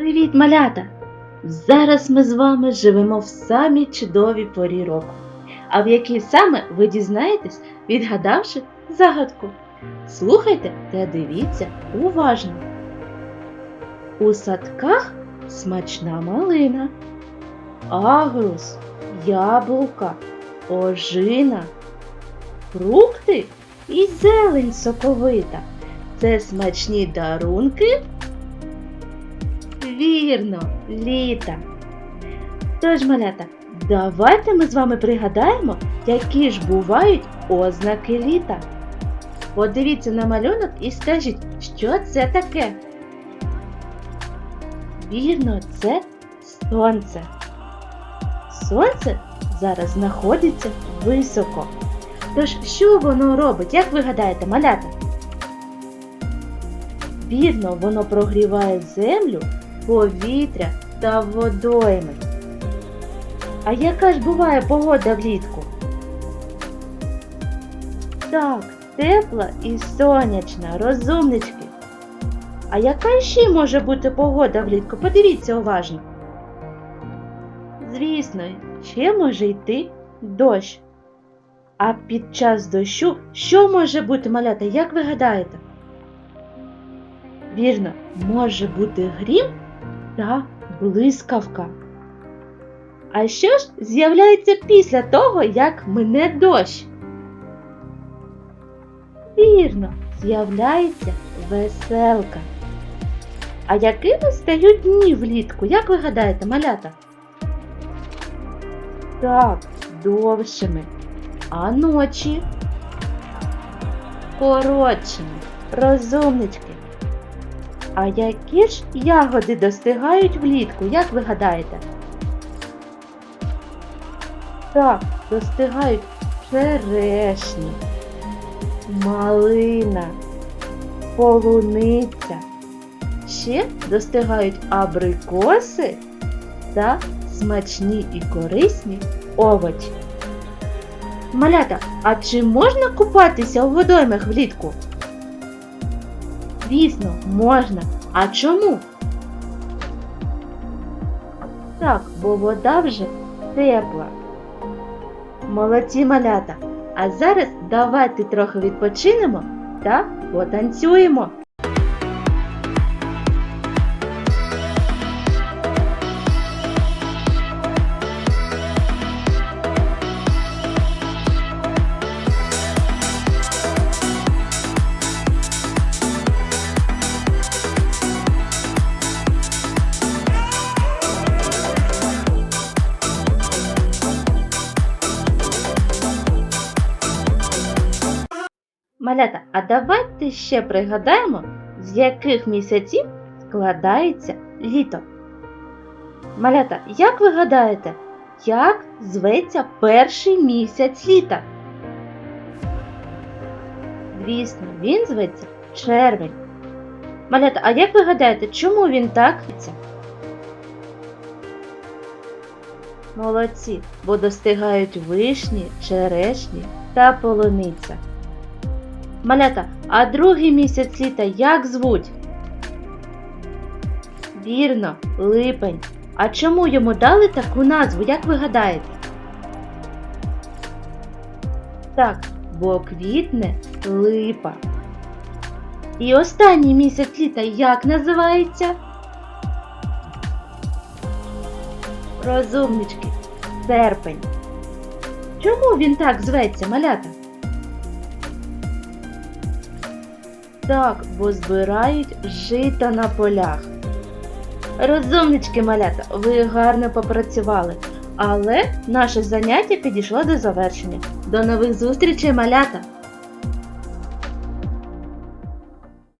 Привіт, малята! Зараз ми з вами живемо в самій чудовій порі року. А в якій саме ви дізнаєтесь, відгадавши загадку. Слухайте та дивіться уважно. У садках смачна малина, агрус, яблука, ожина, фрукти і зелень соковита. Це смачні дарунки Вірно, літа. Тож, малята, давайте ми з вами пригадаємо, які ж бувають ознаки літа. Подивіться на малюнок і скажіть, що це таке. Вірно, це сонце. Сонце зараз знаходиться високо. Тож, що воно робить? Як ви гадаєте, малята? Вірно, воно прогріває землю повітря та водойми. А яка ж буває погода влітку? Так, тепла і сонячна, розумнички. А яка ще може бути погода влітку? Подивіться уважно. Звісно, ще може йти дощ. А під час дощу що може бути малята, як ви гадаєте? Вірно, може бути грім та блискавка. А що ж з'являється після того, як мине дощ? Вірно, з'являється веселка. А якими стають дні влітку? Як ви гадаєте, малята? Так, довшими. А ночі? Коротшими. Розумнички. А які ж ягоди достигають влітку, як ви гадаєте? Так, достигають черешні, малина, полуниця. Ще достигають абрикоси та смачні і корисні овочі. Малята, а чи можна купатися у водоймах влітку? Звісно, можна. А чому? Так, бо вода вже тепла. Молодці малята. А зараз давайте трохи відпочинемо та потанцюємо. Малята, а давайте ще пригадаємо, з яких місяців складається літо. Малята, як ви гадаєте, як зветься перший місяць літа? Звісно, він зветься червень. Малята, а як ви гадаєте, чому він так? Молодці, бо достигають вишні, черешні та полуниця. Малята, а другий місяць літа як звуть? Вірно, липень. А чому йому дали таку назву, як ви гадаєте? Так, бо квітне липа. І останній місяць літа як називається? Розумнички, серпень. Чому він так зветься, малята? Так, бо збирають жита на полях. Розумнички, малята, ви гарно попрацювали, але наше заняття підійшло до завершення. До нових зустрічей, малята!